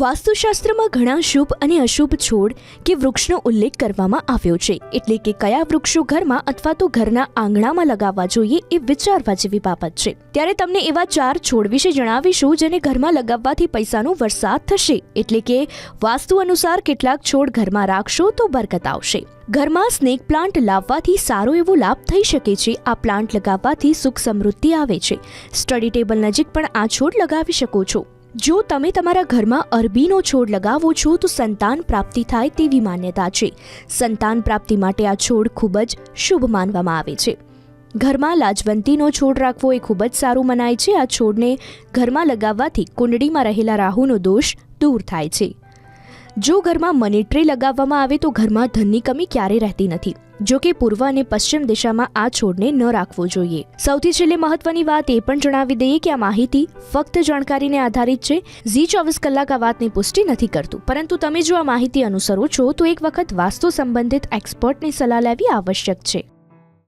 વાસ્તુશાસ્ત્રમાં ઘણા શુભ અને અશુભ છોડ કે વૃક્ષનો ઉલ્લેખ કરવામાં આવ્યો છે. એટલે કે કયા વૃક્ષો ઘરમાં અથવા તો ઘરના આંગણામાં લગાવવા જોઈએ એ વિચારવા જેવી બાબત છે. ત્યારે તમને એવા ચાર છોડ વિશે જણાવીશું જેને ઘરમાં લગાવવાથી પૈસાનો વરસાદ થશે. એટલે કે વાસ્તુ અનુસાર કેટલાક છોડ ઘરમાં રાખશો તો બરકત આવશે. ઘરમાં સ્નેક પ્લાન્ટ લાવવાથી સારો એવો લાભ થઈ શકે છે. આ પ્લાન્ટ લગાવવાથી સુખ સમૃદ્ધિ આવે છે. સ્ટડી ટેબલ નજીક પણ આ છોડ લગાવી શકો છો. જો તમે તમારા ઘરમાં અરબીનો છોડ લગાવો છો, તો સંતાન પ્રાપ્તિ થાય તેવી માન્યતા છે. સંતાન પ્રાપ્તિ માટે આ છોડ ખૂબ જ શુભ માનવામાં આવે છે. ઘરમાં લાજવંતીનો છોડ રાખવો એ ખૂબ જ સારું મનાય છે. આ છોડને ઘરમાં લગાવવાથી કુંડળીમાં રહેલા રાહુનો દોષ દૂર થાય છે. જો ઘરમાં મની ટ્રી લગાવવામાં આવે તો ઘરમાં ધનની કમી ક્યારેય રહેતી નથી. જો કે પૂર્વ અને પશ્ચિમ દિશામાં આ છોડને ન રાખવો જોઈએ. સૌથી છેલ્લે મહત્વની વાત એ પણ જણાવી દઈએ કે આ માહિતી ફક્ત જાણકારીને આધારિત છે. ઝી ચોવીસ કલાક આ વાતની પુષ્ટિ નથી કરતું. પરંતુ તમે જો આ માહિતી અનુસરો છો તો એક વખત વાસ્તુ સંબંધિત એક્સપર્ટની સલાહ લેવી આવશ્યક છે.